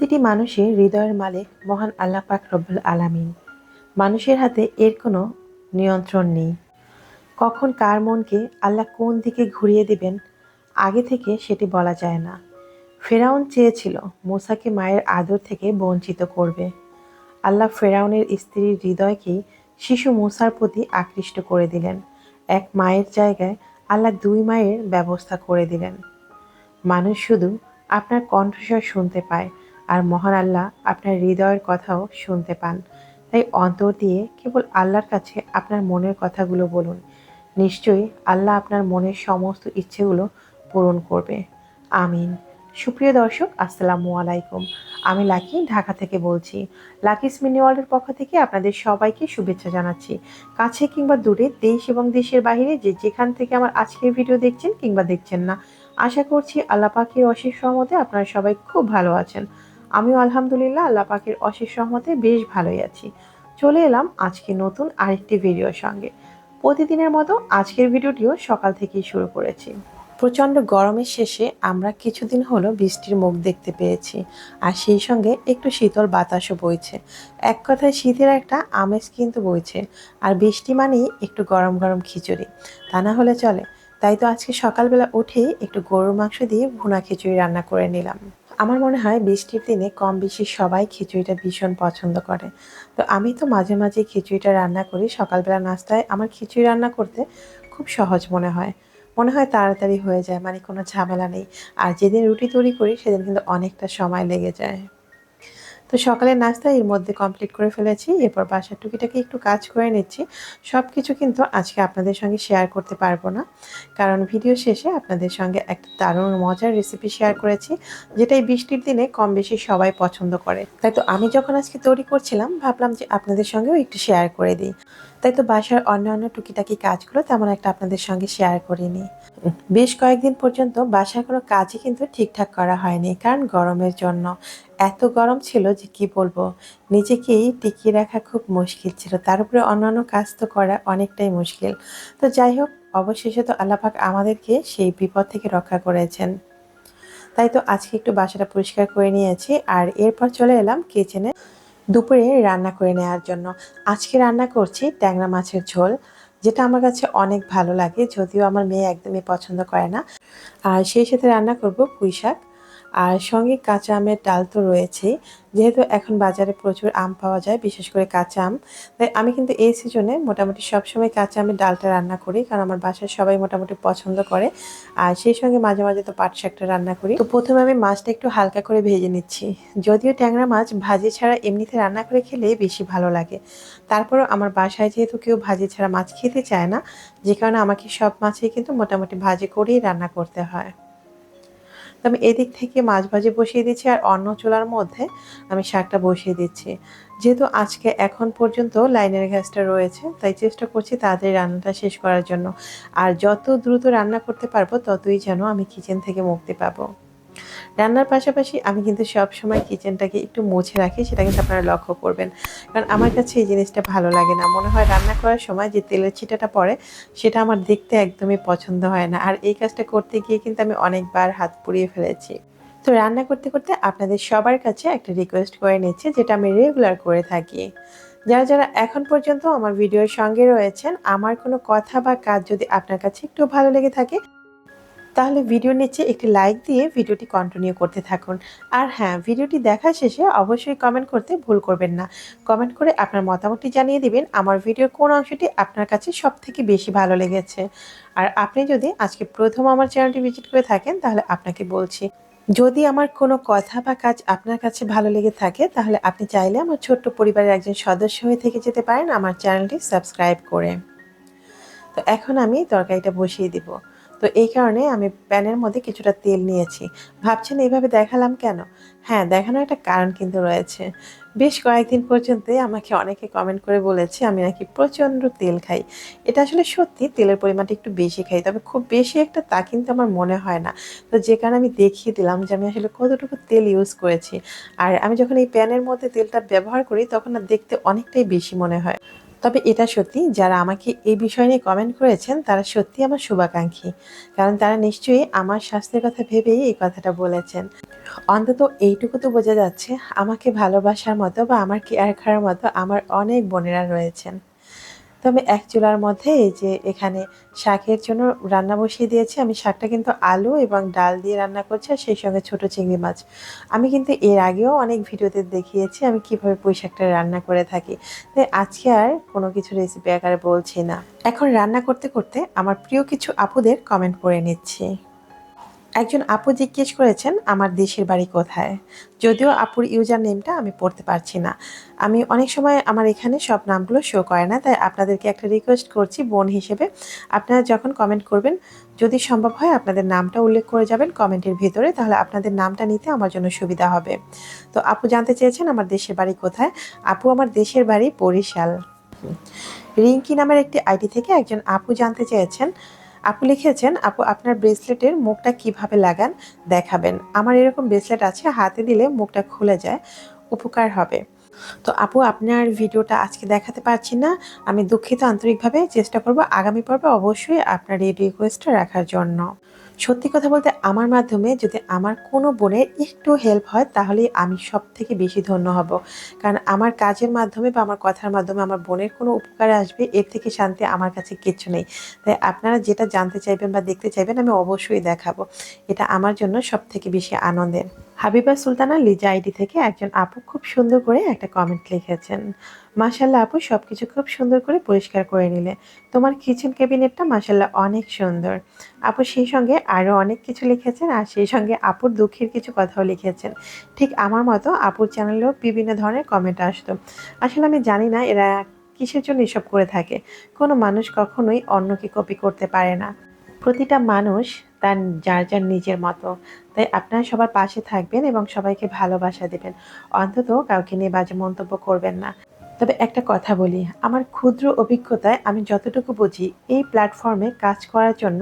প্রতিটি মানুষের হৃদয়ের মালিক, মহান আল্লাহ পাক রব্বুল আলামিন। মানুষের হাতে এর কোনো নিয়ন্ত্রণ নেই। কখন কার মনকে আল্লাহ কোন দিকে ঘুরিয়ে দিবেন, আগে থেকে সেটি বলা যায় না। ফেরাউন চেয়েছিল মোসাকে মায়ের আদর থেকে বঞ্চিত করবে। আল্লাহ ফেরাউনের স্ত্রীর হৃদয়কেই শিশু মোসার প্রতি আকৃষ্ট করে দিলেন। এক মায়ের জায়গায় আল্লাহ দুই মায়ের ব্যবস্থা করে দিলেন। মানুষ শুধু আপনার কণ্ঠস্বর শুনতে পায় আর মহান আল্লাহ আপনার হৃদয়ের কথাও শুনতে পান। তাই অন্তর দিয়ে কেবল আল্লাহর কাছে আপনার মনের কথাগুলো বলুন। নিশ্চয়ই আল্লাহ আপনার মনের সমস্ত ইচ্ছেগুলো পূরণ করবে। আমিন। সুপ্রিয় দর্শক, আসসালামু আলাইকুম। আমি লাকি, ঢাকা থেকে বলছি। লাকিস মিনি ওয়ার্ল্ডের পক্ষ থেকে আপনাদের সবাইকে শুভেচ্ছা জানাচ্ছি। কাছে কিংবা দূরে, দেশ এবং দেশের বাইরে যে যেখান থেকে আমার আজকের ভিডিও দেখছেন কিংবা দেখছেন না, আশা করছি আল্লাহ পাখির অশেষ সহমতে আপনারা সবাই খুব ভালো আছেন। আমিও আলহামদুলিল্লাহ আল্লাহ পাখির অশেষ সহমতে বেশ ভালোই আছি। চলে এলাম আজকে নতুন আরেকটি ভিডিওর সঙ্গে। প্রতিদিনের মতো আজকের ভিডিওটিও সকাল থেকেই শুরু করেছি। প্রচণ্ড গরমের শেষে আমরা কিছুদিন হলো বৃষ্টির মুখ দেখতে পেয়েছি আর সেই সঙ্গে একটু শীতল বাতাসও বইছে। এক কথায় শীতের একটা আমেজ কিন্তু বইছে আর বৃষ্টি মানেই একটু গরম গরম খিচুড়ি। তা না হলে চলে। তাই তো আজকে সকালবেলা উঠেই একটু গরুর মাংস দিয়ে ভুনা খিচুড়ি রান্না করে নিলাম। আমার মনে হয় বৃষ্টির দিনে কম বেশি সবাই খিচুড়িটা ভীষণ পছন্দ করে। তো আমি তো মাঝে মাঝে খিচুড়িটা রান্না করি, সকালবেলা নাস্তায়। আমার খিচুড়ি রান্না করতে খুব সহজ মনে হয়। মনে হয় তাড়াতাড়ি হয়ে যায় মানে কোনো ঝামেলা নেই। আর যেদিন রুটি তৈরি করি, সেদিন কিন্তু অনেকটা সময় লেগে যায়। তো সকালের নাস্তা এর মধ্যে কমপ্লিট করে ফেলেছি, এরপর বাসার টুকিটাকে একটু কাজ করে নিচ্ছি। সব কিছু কিন্তু আজকে আপনাদের সঙ্গে শেয়ার করতে পারব না। কারণ ভিডিও শেষে আপনাদের সঙ্গে একটা দারুণ মজার রেসিপি শেয়ার করেছি যেটা এই বৃষ্টির দিনে কম বেশি সবাই পছন্দ করে। তাই তো আমি যখন আজকে তৈরি করছিলাম, ভাবলাম যে আপনাদের সঙ্গেও একটু শেয়ার করে দিই। তাই তো বাসার অন্যান্য টুকিটাকি কাজগুলো তেমন একটা আপনাদের সঙ্গে শেয়ার করিনি। বেশ কয়েকদিন পর্যন্ত বাসার কোনো কাজই কিন্তু ঠিকঠাক করা হয়নি, কারণ গরমের জন্য। এত গরম ছিল যে কি বলব, নিজেকেই টিকিয়ে রাখা খুব মুশকিল ছিল। তার উপরে অন্যান্য কাজ তো করা অনেকটাই মুশকিল। তো যাই হোক, অবশেষে তো আল্লাপাক আমাদেরকে সেই বিপদ থেকে রক্ষা করেছেন। তাই তো আজকে একটু বাসাটা পরিষ্কার করে নিয়েছি। আর এরপর চলে এলাম কিচেনে দুপুরে রান্না করে নেওয়ার জন্য। আজকে রান্না করছি ট্যাংরা মাছের ঝোল, যেটা আমার কাছে অনেক ভালো লাগে, যদিও আমার মেয়ে একদমই পছন্দ করে না। আর সেই সাথে রান্না করব পুঁই শাক। আর সঙ্গে কাঁচা আমের ডাল তো রয়েছেই। যেহেতু এখন বাজারে প্রচুর আম পাওয়া যায়, বিশেষ করে কাঁচা আম, তাই আমি কিন্তু এই সিজনে মোটামুটি সবসময় কাঁচা আমের ডালটা রান্না করি, কারণ আমার বাসায় সবাই মোটামুটি পছন্দ করে। আর সেই সঙ্গে মাঝে মাঝে তো পাট শাকটা রান্না করি। তো প্রথমে আমি মাছটা একটু হালকা করে ভেজে নিচ্ছি। যদিও ট্যাংরা মাছ ভাজি ছাড়া এমনিতে রান্না করে খেলে বেশি ভালো লাগে। তারপরও আমার বাসায় যেহেতু কেউ ভাজি ছাড়া মাছ খেতে চায় না, যে কারণে আমাকে সব মাছই কিন্তু মোটামুটি ভাজি করেই রান্না করতে হয়। তো আমি এদিক থেকে মাছ ভাজি বসিয়ে দিচ্ছি আর অন্য চুলার মধ্যে আমি শাকটা বসিয়ে দিচ্ছি। যেহেতু আজকে এখন পর্যন্ত লাইনের গ্যাসটা রয়েছে, তাই চেষ্টা করছি তাদের রান্নাটা শেষ করার জন্য। আর যত দ্রুত রান্না করতে পারব, ততই যেন আমি কিচেন থেকে মুক্তি পাবো। রান্নার পাশাপাশি আমি কিন্তু সব সময় কিচেনটাকে একটু মুছে রাখি, সেটা কিন্তু আপনারা লক্ষ্য করবেন। কারণ আমার কাছে এই জিনিসটা ভালো লাগে না। মনে হয় রান্না করার সময় যে তেলের ছিটাটা পড়ে, সেটা আমার দেখতে একদমই পছন্দ হয় না। আর এই কাজটা করতে গিয়ে কিন্তু আমি অনেকবার হাত পুড়িয়ে ফেলেছি। তো রান্না করতে করতে আপনাদের সবার কাছে একটা রিকোয়েস্ট করে নিচ্ছি, যেটা আমি রেগুলার করে থাকি। যারা যারা এখন পর্যন্ত আমার ভিডিওর সঙ্গে রয়েছেন, আমার কোনো কথা বা কাজ যদি আপনার কাছে একটু ভালো লেগে থাকে তাহলে ভিডিও নিচে একটি লাইক দিয়ে ভিডিওটি কন্টিনিউ করতে থাকুন। আর হ্যাঁ ভিডিওটি দেখা শেষে অবশ্যই কমেন্ট করতে ভুল করবেন না। কমেন্ট করে আপনার মতামতটি জানিয়ে দিবেন, আমার ভিডিওর কোন অংশটি আপনার কাছে সব থেকে বেশি ভালো লেগেছে। আর আপনি যদি আজকে প্রথম আমার চ্যানেলটি ভিজিট করে থাকেন, তাহলে আপনাকে বলছি, যদি আমার কোনো কথা বা কাজ আপনার কাছে ভালো লেগে থাকে, তাহলে আপনি চাইলে আমার ছোট্ট পরিবারের একজন সদস্য হয়ে থেকে যেতে পারেন আমার চ্যানেলটি সাবস্ক্রাইব করে। তো এখন আমি তরকারিটা বসিয়ে দিব। তো এই কারণে আমি প্যানের মধ্যে কিছুটা তেল নিয়েছি। ভাবছেন এইভাবে দেখালাম কেন? হ্যাঁ দেখানোর একটা কারণ কিন্তু রয়েছে। বেশ কয়েকদিন পর্যন্ত আমাকে অনেকে কমেন্ট করে বলেছে, আমি নাকি প্রচণ্ড তেল খাই। এটা আসলে সত্যি, তেলের পরিমাণটা একটু বেশি খাই, তবে খুব বেশি একটা তা কিন্তু আমার মনে হয় না। তো যে কারণে আমি দেখিয়ে দিলাম যে আমি আসলে কতটুকু তেল ইউজ করেছি। আর আমি যখন এই প্যানের মধ্যে তেলটা ব্যবহার করি, তখন দেখতে অনেকটাই বেশি মনে হয়। তবে এটা সত্যি, যারা আমাকে এই বিষয় নিয়ে কমেন্ট করেছেন, তারা সত্যি আমার শুভাকাঙ্ক্ষী। কারণ তারা নিশ্চয়ই আমার স্বাস্থ্যের কথা ভেবেই এই কথাটা বলেছেন। অন্তত এইটুকু তো বোঝা যাচ্ছে, আমাকে ভালোবাসার মতো বা আমার কেয়ার করার মতো আমার অনেক বোনেরা রয়েছেন। তবে এক চুলার মধ্যে এই যে এখানে শাকের জন্য রান্না বসিয়ে দিয়েছি, আমি শাকটা কিন্তু আলু এবং ডাল দিয়ে রান্না করছি আর সেই সঙ্গে ছোট চিংড়ি মাছ। আমি কিন্তু এর আগেও অনেক ভিডিওতে দেখিয়েছি আমি কীভাবে পুঁই শাকটা রান্না করে থাকি। তাই আজকে আর কোনো কিছু রেসিপি আকারে বলছি না। এখন রান্না করতে করতে আমার প্রিয় কিছু আপুদের কমেন্ট করে নিচ্ছি। একজন আপু জিজ্ঞেস করেছেন, আমার দেশের বাড়ি কোথায়? যদিও আপুর ইউজার নেমটা আমি পড়তে পারছি না। আমি অনেক সময় আমার এখানে সব নামগুলো শো করে না, তাই আপনাদেরকে একটা রিকোয়েস্ট করছি, বোন হিসেবে। আপনারা যখন কমেন্ট করবেন, যদি সম্ভব হয় আপনাদের নামটা উল্লেখ করে যাবেন কমেন্টের ভিতরে, তাহলে আপনাদের নামটা নিতে আমার জন্য সুবিধা হবে। তো আপু জানতে চেয়েছেন, আমার দেশের বাড়ি কোথায়? আপু, আমার দেশের বাড়ি বরিশাল। রিঙ্কি নামের একটি আইডি থেকে একজন আপু জানতে চেয়েছেন আপু লিখেছেন, আপু, আপনার ব্রেসলেটের মুখটা কীভাবে লাগান? দেখাবেন। আমার এরকম ব্রেসলেট আছে, হাতে দিলে মুখটা খুলে যায়, উপকার হবে। তো আপু, আপনার ভিডিওটা আজকে দেখাতে পারছি না। আমি দুঃখিত আন্তরিকভাবে। চেষ্টা করব আগামী পর্বে অবশ্যই আপনার এই রিকোয়েস্টটা রাখার জন্য। সত্যি কথা বলতে আমার মাধ্যমে যদি আমার কোনো বোনের একটু হেল্প হয় তাহলে আমি সব থেকে বেশি ধন্য হব। কারণ আমার কাজের মাধ্যমে বা আমার কথার মাধ্যমে আমার বোনের কোনো উপকারে আসবে, এর থেকে শান্তি আমার কাছে কিচ্ছু নেই। তাই আপনারা যেটা জানতে চাইবেন বা দেখতে চাইবেন, আমি অবশ্যই দেখাবো। এটা আমার জন্য সব থেকে বেশি আনন্দের। হাবিবা সুলতানা লিজা আইডি থেকে একজন আপু খুব সুন্দর করে একটা কমেন্ট লিখেছেন। মাসাল্লাহ আপু সব কিছু খুব সুন্দর করে পরিষ্কার করে নিলে। তোমার কিচেন ক্যাবিনেটটা মাসাল্লাহ অনেক সুন্দর। আপু সেই সঙ্গে আরও অনেক কিছু লিখেছেন আর সেই সঙ্গে আপুর দুঃখের কিছু কথাও লিখেছেন। ঠিক আমার মতো আপুর চ্যানেলেও বিভিন্ন ধরনের কমেন্ট আসতো। আসলে আমি জানি না এরা কিসের জন্য এসব করে থাকে। কোনো মানুষ কখনোই অন্যকে কপি করতে পারে না। প্রতিটা মানুষ তার যার যার নিজের মতো। তাই আপনারা সবার পাশে থাকবেন এবং সবাইকে ভালোবাসা দেবেন। অন্তত কাউকে নিয়ে বাজে মন্তব্য করবেন না। তবে একটা কথা বলি, আমার ক্ষুদ্র অভিজ্ঞতায় আমি যতটুকু বুঝি, এই প্ল্যাটফর্মে কাজ করার জন্য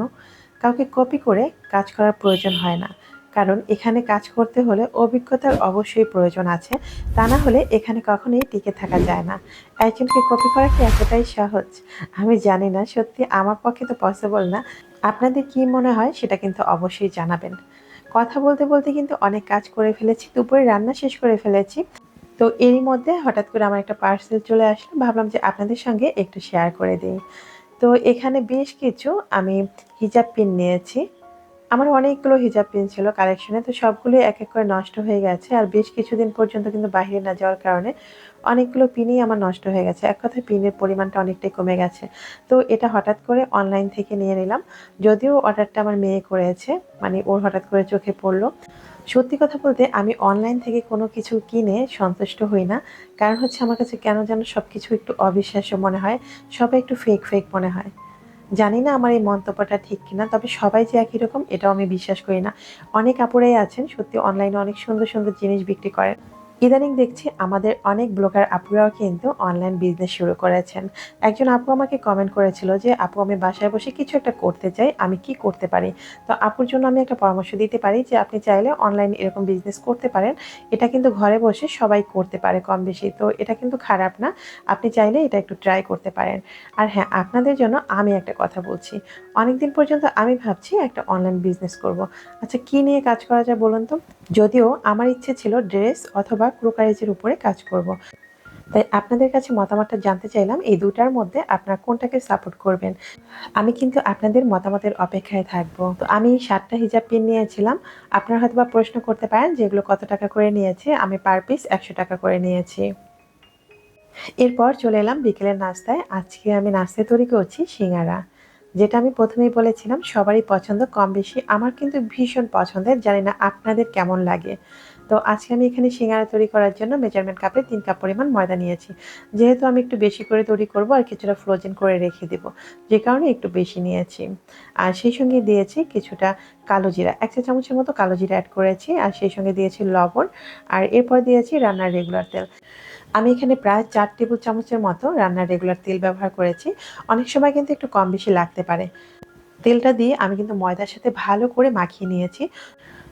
কাউকে কপি করে কাজ করার প্রয়োজন হয় না। কারণ এখানে কাজ করতে হলে অভিজ্ঞতার অবশ্যই প্রয়োজন আছে, তা না হলে এখানে কখনোই টিকে থাকা যায় না। একজনকে কপি করা কি এতটাই সহজ? আমি জানি না, সত্যি আমার পক্ষে তো পসিবল না। আপনাদের কি মনে হয়? সেটা কিন্তু অবশ্যই জানাবেন। কথা বলতে বলতে কিন্তু অনেক কাজ করে ফেলেছি, দুপুরে রান্না শেষ করে ফেলেছি। তো এরই মধ্যে হঠাৎ করে আমার একটা পার্সেল চলে আসলো, ভাবলাম যে আপনাদের সঙ্গে একটু শেয়ার করে দিই। তো এখানে বেশ কিছু আমি হিজাব পিন নিয়েছি। আমার অনেকগুলো হিজাব পিন ছিল কালেকশনে তো সবগুলোই এক এক করে নষ্ট হয়ে গেছে আর বেশ কিছুদিন পর্যন্ত কিন্তু বাইরে না যাওয়ার কারণে অনেকগুলো পিনই আমার নষ্ট হয়ে গেছে। এক কথায় পিনের পরিমাণটা অনেকটাই কমে গেছে। তো এটা হঠাৎ করে অনলাইন থেকে নিয়ে নিলাম। যদিও অর্ডারটা আমার মেয়ে করেছে মানে ওর হঠাৎ করে চোখে পড়ল। সত্যি কথা বলতে আমি অনলাইন থেকে কোনো কিছু কিনে সন্তুষ্ট হই না। কারণ হচ্ছে আমার কাছে কেন যেন সব কিছু একটু অবিশ্বাস্য মনে হয়, সবাই একটু ফেক ফেক মনে হয়। জানি না আমার এই মন্তব্যটা ঠিক কিনা, তবে সবাই যে একই রকম, এটাও আমি বিশ্বাস করি না। অনেক আপুরাই আছেন, সত্যি অনলাইনে অনেক সুন্দর সুন্দর জিনিস বিক্রি করেন। ইদানিং দেখছি আমাদের অনেক ব্লগার আপুরাও কিন্তু অনলাইন বিজনেস শুরু করেছেন। একজন আপু আমাকে কমেন্ট করেছিল যে, আপু, আমি বাসায় বসে কিছু একটা করতে চাই, আমি কি করতে পারি? তো আপুর জন্য আমি একটা পরামর্শ দিতে পারি যে, আপনি চাইলে অনলাইন এরকম বিজনেস করতে পারেন। এটা কিন্তু ঘরে বসে সবাই করতে পারে কম বেশি, তো এটা কিন্তু খারাপ না। আপনি চাইলে এটা একটু ট্রাই করতে পারেন। আর হ্যাঁ আপনাদের জন্য আমি একটা কথা বলছি। অনেকদিন পর্যন্ত আমি ভাবছি একটা অনলাইন বিজনেস করব। আচ্ছা কি নিয়ে কাজ করা যায় বলুন তো? যদিও আমার ইচ্ছে ছিল ড্রেস অথবা ক্রোকারেজের উপরে কাজ করব। তাই আপনাদের কাছে মতামতটা জানতে চাইলাম, এই দুটার মধ্যে আপনারা কোনটাকে সাপোর্ট করবেন? আমি কিন্তু আপনাদের মতামতের অপেক্ষায় থাকব। তো আমি সাতটা হিজাব পিন নিয়েছিলাম। আপনারা হয়তো বা প্রশ্ন করতে পারেন যে এগুলো কত টাকা করে নিয়েছে? আমি পার পিস একশো টাকা করে নিয়েছি। এরপর চলে এলাম বিকেলের নাস্তায়। আজকে আমি নাস্তায় তৈরি করছি সিঙ্গারা। যেটা আমি প্রথমেই বলেছিলাম, সবারই পছন্দ কম বেশি আমার কিন্তু ভীষণ পছন্দের, জানি না আপনাদের কেমন লাগে। তো আজকে আমি এখানে সিঙ্গারা তৈরি করার জন্য মেজারমেন্ট কাপে তিন কাপ পরিমাণ ময়দা নিয়েছি। যেহেতু আমি একটু বেশি করে তৈরি করব আর কিছুটা ফ্রোজেন করে রেখে দেব, যে কারণে একটু বেশি নিয়েছি। আর সেই সঙ্গে দিয়েছি কিছুটা কালো জিরা, এক চা চামচের মতো কালো জিরা অ্যাড করেছি আর সেই সঙ্গে দিয়েছি লবণ আর এরপর দিয়েছি রান্নার রেগুলার তেল। আমি এখানে প্রায় চার টেবিল চামচের মতো রান্নার রেগুলার তেল ব্যবহার করেছি। অনেক সময় কিন্তু একটু কম বেশি লাগতে পারে। তেলটা দিয়ে আমি কিন্তু ময়দার সাথে ভালো করে মাখিয়ে নিয়েছি।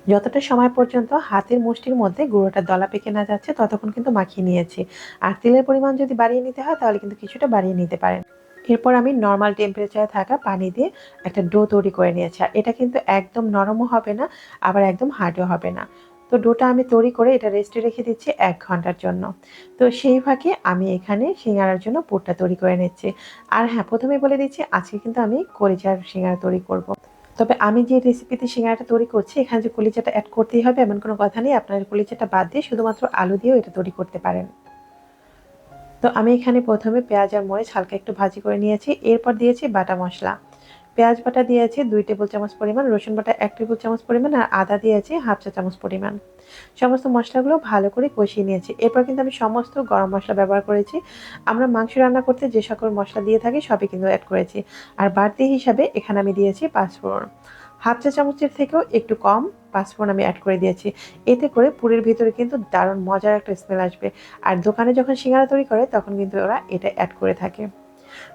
যতটা সময় পর্যন্ত হাতের মুষ্টির মধ্যে গুঁড়োটা দলা পেকে না যাচ্ছে, ততক্ষণ কিন্তু মাখিয়ে নিয়েছি। আর তেলের পরিমাণ যদি বাড়িয়ে নিতে হয়, তাহলে কিন্তু কিছুটা বাড়িয়ে নিতে পারেন। এরপর আমি নর্মাল টেম্পারেচারে থাকা পানি দিয়ে একটা ডো তৈরি করে নিয়েছি। আর এটা কিন্তু একদম নরমও হবে না, আবার একদম হার্ডও হবে না। তো ডোটা আমি তৈরি করে এটা রেস্টে রেখে দিচ্ছি এক ঘণ্টার জন্য। তো সেই ফাঁকে আমি এখানে সিঙ্গারার জন্য পুরটা তৈরি করে নিচ্ছি। আর হ্যাঁ প্রথমে বলে দিচ্ছি, আজকে কিন্তু আমি কলিজার সিঙ্গারা তৈরি করব। তবে আমি যে রেসিপিতে সিঙ্গারাটা তৈরি করছি, এখানে যে কলিচাটা অ্যাড করতেই হবে, এমন কোনো কথা নেই। আপনার কলিচাটা বাদ দিয়ে শুধুমাত্র আলু দিয়েও এটা তৈরি করতে পারেন। তো আমি এখানে প্রথমে পেঁয়াজ আর মরিচ হালকা একটু ভাজি করে নিয়েছি। এরপর দিয়েছি বাটা মশলা। পেঁয়াজ বাটা দিয়েছি, দুই টেবিল চামচ পরিমাণ, রসুন বাটা এক টেবিল চামচ পরিমাণ, আর আদা দিয়েছি হাফ চা চামচ পরিমাণ। সমস্ত মশলাগুলো ভালো করে কষিয়ে নিয়েছি। এরপর কিন্তু আমি সমস্ত গরম মশলা ব্যবহার করেছি। আমরা মাংস রান্না করতে যে সকল মশলা দিয়ে থাকি সবই কিন্তু অ্যাড করেছি। আর বাড়তি হিসাবে এখানে আমি দিয়েছি পাঁচফোড়ন। হাফ চা চামচের থেকেও একটু কম পাঁচফোড়ন আমি অ্যাড করে দিয়েছি। এতে করে পুরের ভিতরে কিন্তু দারুণ মজার একটা স্মেল আসবে। আর দোকানে যখন সিঙ্গারা তৈরি করে, তখন কিন্তু ওরা এটা অ্যাড করে থাকে।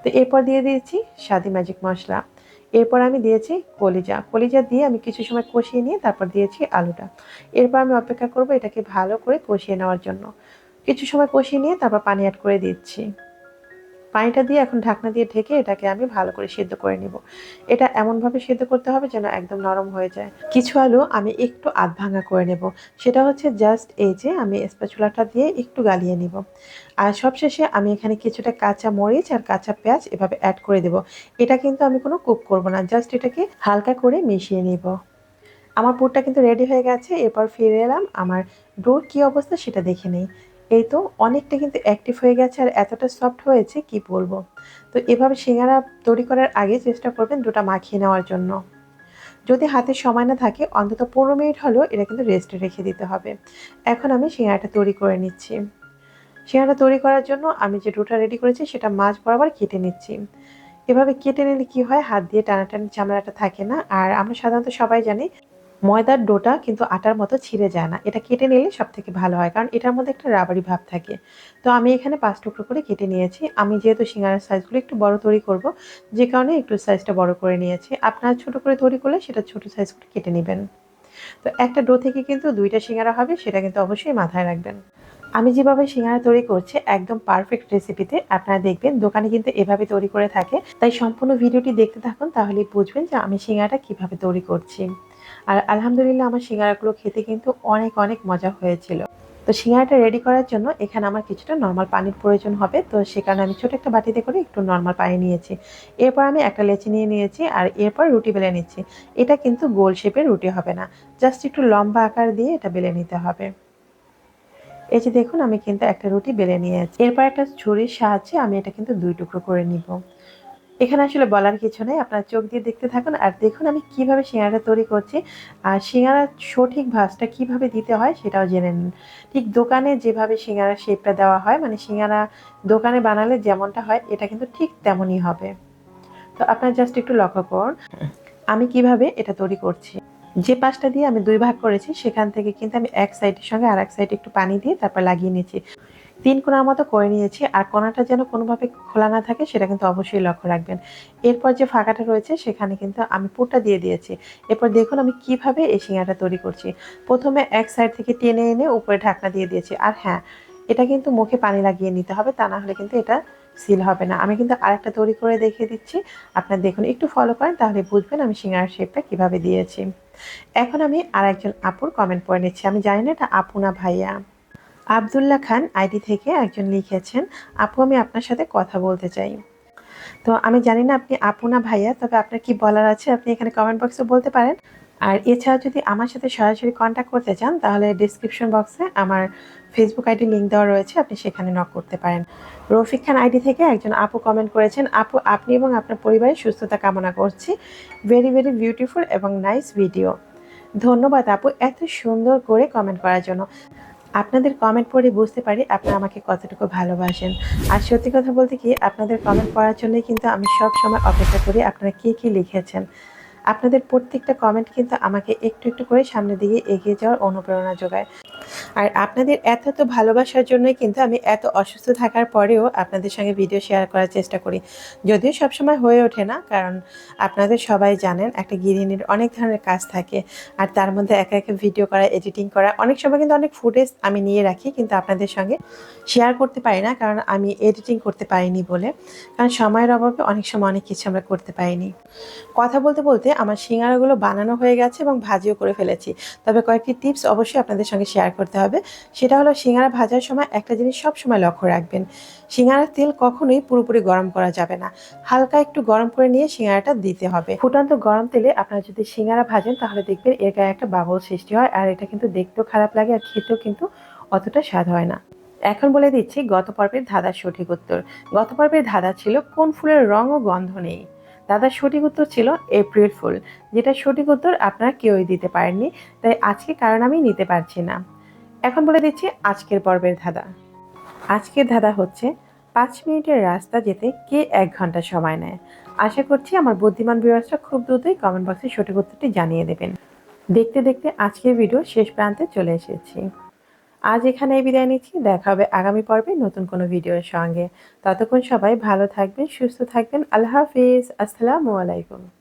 তো এরপর দিয়ে দিয়েছি স্বাদি ম্যাজিক মশলা। এরপর আমি দিয়েছি কলিজা। কলিজা দিয়ে আমি কিছু সময় কষিয়ে নিয়ে তারপর দিয়েছি আলুটা। এরপর আমি অপেক্ষা করব এটাকে ভালো করে কষিয়ে নেওয়ার জন্য। কিছু সময় কষিয়ে নিয়ে তারপর পানি অ্যাড করে দিচ্ছি। পানিটা দিয়ে এখন ঢাকনা দিয়ে ঢেকে এটাকে আমি ভালো করে সিদ্ধ করে নিব। এটা এমনভাবে সিদ্ধ করতে হবে যেন একদম নরম হয়ে যায়। কিছু আলু আমি একটু আধ ভাঙা করে নেব। সেটা হচ্ছে জাস্ট এই যে আমি স্প্যাচুলাটা দিয়ে একটু গালিয়ে নিব। আর সবশেষে আমি এখানে কিছুটা কাঁচা মরিচ আর কাঁচা পেঁয়াজ এভাবে অ্যাড করে দেব। এটা কিন্তু আমি কোনো কুক করব না, জাস্ট এটাকে হালকা করে মিশিয়ে নিব। আমার পুরটা কিন্তু রেডি হয়ে গেছে। এরপর ফিরে এলাম। আমার ডোর কী অবস্থা সেটা দেখে নেই। এই তো অনেকটা কিন্তু অ্যাক্টিভ হয়ে গেছে আর এতটা সফট হয়েছে, কি বলব? তো এভাবে সিঙ্গারা তৈরি করার আগে চেষ্টা করবেন দুটা মাখিয়ে নেওয়ার জন্য। যদি হাতে সময় না থাকে, অন্তত পনেরো মিনিট হলেও এটা কিন্তু রেস্টে রেখে দিতে হবে। এখন আমি সিঙ্গারাটা তৈরি করে নিচ্ছি। সিঙ্গারা তৈরি করার জন্য আমি যে ডোটা রেডি করেছি, সেটা মাছ বরাবর কেটে নিচ্ছি। এভাবে কেটে নিলে কি হয়? হাত দিয়ে টানাটানি চামড়াটা থাকে না। আর আমরা সাধারণত সবাই জানি ময়দার ডোটা কিন্তু আটার মতো ছিঁড়ে যায় না। এটা কেটে নিলে সব থেকে ভালো হয়, কারণ এটার মধ্যে একটা রাবারি ভাব থাকে। তো আমি এখানে পাঁচ টুকরো করে কেটে নিয়েছি। আমি যেহেতু সিঙ্গারার সাইজগুলো একটু বড় তৈরি করব, যে কারণে একটু সাইজটা বড় করে নিয়েছি। আপনার ছোট করে তৈরি করলে সেটা ছোট সাইজ করে কেটে নেবেন। তো একটা ডো থেকে কিন্তু দুইটা সিঙ্গারা হবে, সেটা কিন্তু অবশ্যই মাথায় রাখবেন। আমি যেভাবে সিঙ্গারা তৈরি করছি, একদম পারফেক্ট রেসিপিতে আপনারা দেখবেন দোকানে কিন্তু এভাবে তৈরি করে থাকে। তাই সম্পূর্ণ ভিডিওটি দেখতে থাকুন, তাহলেই বুঝবেন যে আমি সিঙ্গারাটা কীভাবে তৈরি করছি। আর আলহামদুলিল্লাহ আমার সিঙ্গারাগুলো খেতে কিন্তু অনেক অনেক মজা হয়েছিল। তো সিঙ্গারাটা রেডি করার জন্য এখানে আমার কিছুটা নর্মাল পানির প্রয়োজন হবে। তো সে কারণে আমি ছোটো একটা বাটিতে করে একটু নর্মাল পানি নিয়েছি। এরপর আমি একটা লেচি নিয়ে নিয়েছি আর এরপর রুটি বেলে নিচ্ছি। এটা কিন্তু গোল শেপের রুটি হবে না। জাস্ট একটু লম্বা আকার দিয়ে এটা বেলে নিতে হবে। এই যে দেখুন, আমি কিন্তু একটা রুটি বেলে নিয়েছি। এরপর একটা ছুরির সাহায্যে আমি এটা কিন্তু দুই টুকরো করে নিব। এখানে আসলে বলার কিছু নেই। আপনার চোখ দিয়ে দেখতে থাকুন আর দেখুন আমি কীভাবে সিঙ্গারা তৈরি করছি আর সিঙ্গারার সঠিক ভাঁজটা কীভাবে দিতে হয় সেটাও জেনে নিন। ঠিক দোকানে যেভাবে সিঙ্গারার শেপটা দেওয়া হয় মানে সিঙ্গারা দোকানে বানালে যেমনটা হয়, এটা কিন্তু ঠিক তেমনই হবে। তো আপনার জাস্ট একটু লক্ষ্য করুন, আমি কীভাবে এটা তৈরি করছি। যে পাশটা দিয়ে আমি দুই ভাগ করেছি, সেখান থেকে কিন্তু আমি এক সাইডের সঙ্গে আর এক সাইডে একটু পানি দিয়ে তারপর লাগিয়ে নিয়েছি তিন কোনার মতো করে নিয়েছি, আর কোনাটা যেন কোনোভাবে খোলা না থাকে, সেটা কিন্তু অবশ্যই লক্ষ্য রাখবেন। এরপর যে ফাঁকাটা রয়েছে, সেখানে কিন্তু আমি পুরটা দিয়ে দিয়েছি। এরপর দেখুন আমি কীভাবে এই শিঙাটা তৈরি করছি। প্রথমে এক সাইড থেকে টেনে এনে উপরে ঢাকনা দিয়ে দিয়েছি, আর হ্যাঁ এটা কিন্তু মুখে পানি লাগিয়ে নিতে হবে, তা না হলে কিন্তু এটা সিল হবে না। আমি কিন্তু আরেকটা তৈরি করে দেখিয়ে দিচ্ছি। আপনার দেখুন, একটু ফলো করেন, তাহলে বুঝবেন আমি সিঙ্গার শেপটা কীভাবে দিয়েছি। এখন আমি আর একজন আপুর কমেন্ট পড়ে নিচ্ছি। আমি জানি না এটা আপু না ভাইয়া। আবদুল্লাহ খান আইডি থেকে একজন লিখেছেন, আপু, আমি আপনার সাথে কথা বলতে চাই। তো আমি জানি না আপনি আপু না ভাইয়া, তবে আপনার কি বলার আছে? আপনি এখানে কমেন্ট বক্সে বলতে পারেন। আর এছাড়া যদি আমার সাথে সরাসরি কন্ট্যাক্ট করতে চান, তাহলে ডিসক্রিপশন বক্সে আমার ফেসবুক আইডি লিঙ্ক দেওয়া রয়েছে, আপনি সেখানে নক করতে পারেন। রফিক খান আইডি থেকে একজন আপু কমেন্ট করেছেন, আপু, আপনি এবং আপনার পরিবারের সুস্থতা কামনা করছি। ভেরি ভেরি বিউটিফুল এবং নাইস ভিডিও ধন্যবাদ আপু এত সুন্দর করে কমেন্ট করার জন্য। আপনাদের কমেন্ট পড়ে বুঝতে পারি আপনারা আমাকে কতটুকু ভালোবাসেন। আর সত্যি কথা বলতে কি, আপনাদের কমেন্ট পড়ার জন্যই কিন্তু আমি সব সময় অপেক্ষা করি আপনারা কী কী লিখেছেন। আপনাদের প্রত্যেকটা কমেন্ট কিন্তু আমাকে একটু একটু করে সামনের দিকে এগিয়ে যাওয়ার অনুপ্রেরণা যোগায়। আর আপনাদের এত এত ভালোবাসার জন্যই কিন্তু আমি এত অসুস্থ থাকার পরেও আপনাদের সঙ্গে ভিডিও শেয়ার করার চেষ্টা করি। যদিও সবসময় হয়ে ওঠে না, কারণ আপনাদের সবাই জানেন একটা গৃহিণীর অনেক ধরনের কাজ থাকে, আর তার মধ্যে একা একা ভিডিও করা এডিটিং করা, অনেক সময় কিন্তু অনেক ফুটেজ আমি নিয়ে রাখি, কিন্তু আপনাদের সঙ্গে শেয়ার করতে পারি না, কারণ আমি এডিটিং করতে পারিনি বলে। কারণ সময়ের অভাবে অনেক সময় অনেক কিছু আমরা করতে পারিনি। কথা বলতে বলতে আমার সিঙ্গারাগুলো বানানো হয়ে গেছে এবং ভাজিও করে ফেলেছি। তবে কয়েকটি টিপস অবশ্যই আপনাদের সঙ্গে শেয়ার করতে হবে। সেটা হলো, সিঙ্গারা ভাজার সময় একটা জিনিস সব সময় লক্ষ্য রাখবেন। সিঙ্গারার তেল কখনোই পুরোপুরি গরম করা যাবে না। হালকা একটু গরম করে নিয়ে সিঙ্গারাটা দিতে হবে। ফুটান্ত গরম তেলে আপনারা যদি সিঙ্গারা ভাজেন, তাহলে দেখবেন এর গায়ে একটা বাবল সৃষ্টি হয় আর এটা কিন্তু দেখতেও খারাপ লাগে আর খেতেও কিন্তু অতটা স্বাদ হয় না। এখন বলে দিচ্ছি, গত পর্বের ধাঁধার সঠিক উত্তর। গত পর্বের ধাঁধা ছিল, কোন ফুলের রং ও গন্ধ নেই? দাদার সঠিক উত্তর ছিল এপ্রিল ফুল যেটা সঠিক উত্তর আপনারা কেউই দিতে পারেননি, তাই আজকে কারণ আমি নিতে পারছি না। এখন বলে দিচ্ছি আজকের পর্বের ধাঁধা। আজকের ধাঁধা হচ্ছে, পাঁচ মিনিটের রাস্তা যেতে কে এক ঘণ্টা সময় নেয়? আশা করছি আমার বুদ্ধিমান বিভাগটা খুব দ্রুতই কমেন্ট বক্সে সঠিক উত্তরটি জানিয়ে দেবেন। দেখতে দেখতে আজকের ভিডিও শেষ প্রান্তে চলে এসেছি। আজ এখানে বিদায় নিচ্ছি। দেখা হবে আগামী পর্বে নতুন কোনো ভিডিওর সঙ্গে। ততক্ষণ সবাই ভালো থাকবেন, সুস্থ থাকবেন। আল্লাহ হাফিজ। আসসালামু আলাইকুম।